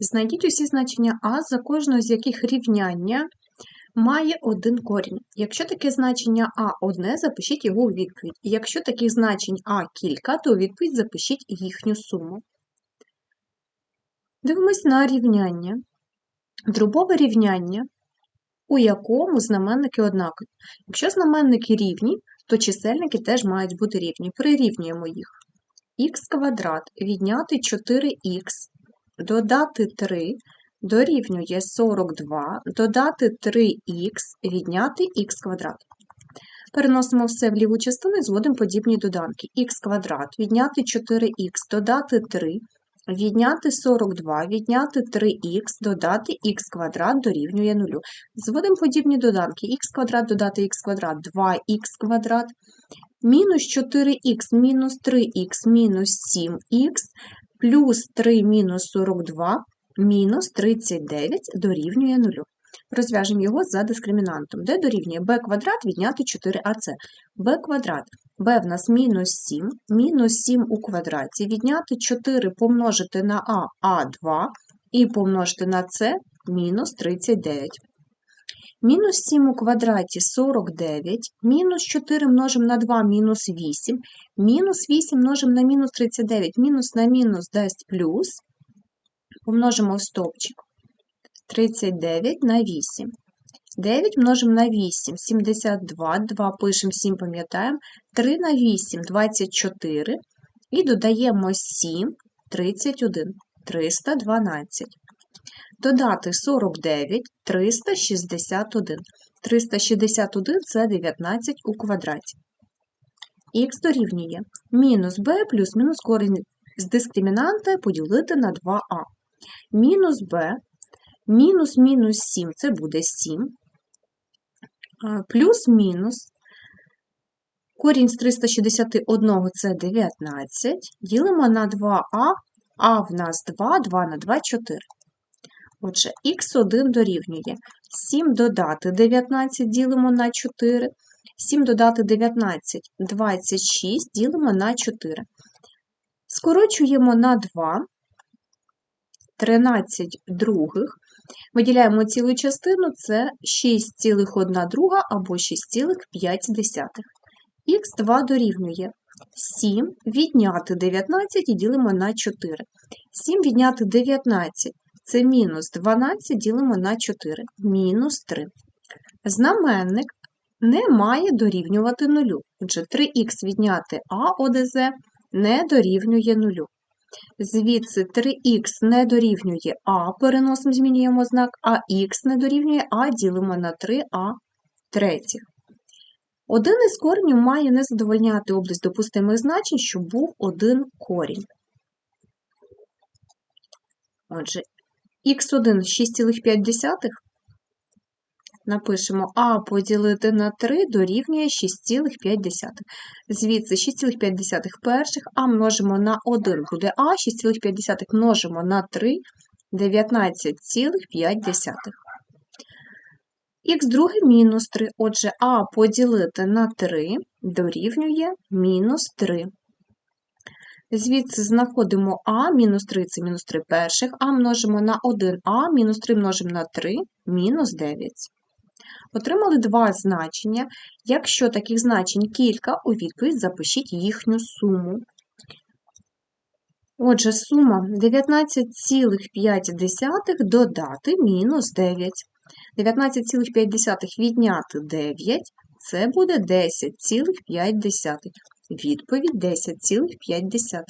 Знайдіть усі значення А, за кожного з яких рівняння має один корінь. Якщо таке значення А одне, запишіть його у відповідь. І якщо таких значень А кілька, то у відповідь запишіть їхню суму. Дивимось на рівняння. Дробове рівняння, у якому знаменники однакові. Якщо знаменники рівні, то чисельники теж мають бути рівні. Прирівнюємо їх. х квадрат відняти 4х додати 3 дорівнює 42, додати 3х, відняти х квадрат. Переносимо все в ліву частину і зводимо подібні доданки. х квадрат, відняти 4х, додати 3, відняти 42, відняти 3х, додати х квадрат дорівнює 0. Зводимо подібні доданки. х квадрат додати х квадрат 2х квадрат, мінус 4х мінус 3х мінус 7х плюс 3 мінус 42 мінус 39 дорівнює 0. Розв'яжемо його за дискримінантом, де дорівнює b квадрат відняти 4ac. b квадрат b в нас мінус 7, мінус 7 у квадраті, відняти 4 помножити на а а2 і помножити на c мінус 39. Мінус 7 у квадраті 49, мінус 4 множимо на 2 мінус 8, мінус 8 множимо на мінус 39, мінус на мінус дасть плюс, помножимо в стовпчик 39 на 8. 9 множимо на 8, 72, 2 пишемо, 7 пам'ятаємо, 3 на 8 24 і додаємо 7, 31, 312. Додати 49, 361. 361 це 19 у квадраті. Х дорівнює мінус b плюс мінус корінь з дискримінанта поділити на 2а. Мінус b, мінус мінус 7 це буде 7, плюс мінус корінь з 361 це 19, ділимо на 2а, а в нас 2, 2 на 2 4. Отже, х1 дорівнює 7 додати 19 ділимо на 4, 7 додати 19 26 ділимо на 4. Скорочуємо на 2, 13 других. Виділяємо цілу частину, це 6,1 друга або 6,5. Х2 дорівнює 7 відняти 19 і ділимо на 4. 7 відняти 19 це мінус 12 ділимо на 4, мінус 3. Знаменник не має дорівнювати нулю. Отже, 3х відняти а ОДЗ не дорівнює нулю. Звідси 3х не дорівнює а, переносимо, змінюємо знак, а х не дорівнює а, ділимо на 3а третіх. Один із коренів має не задовольняти область допустимих значень, щоб був один корінь. Отже, х1 6,5. Напишемо А поділити на 3 дорівнює 6,5. Звідси 6,5 перших, А множимо на 1 буде А, 6,5 множимо на 3 19,5. Х друге мінус 3. Отже, А поділити на 3 дорівнює мінус 3. Звідси знаходимо А, мінус 3 це мінус 3 перших, А множимо на 1А, мінус 3 множимо на 3, мінус 9. Отримали два значення. Якщо таких значень кілька, у відповідь запишіть їхню суму. Отже, сума 19,5 додати мінус 9. 19,5 відняти 9 це буде 10,5. Відповідь 10,5.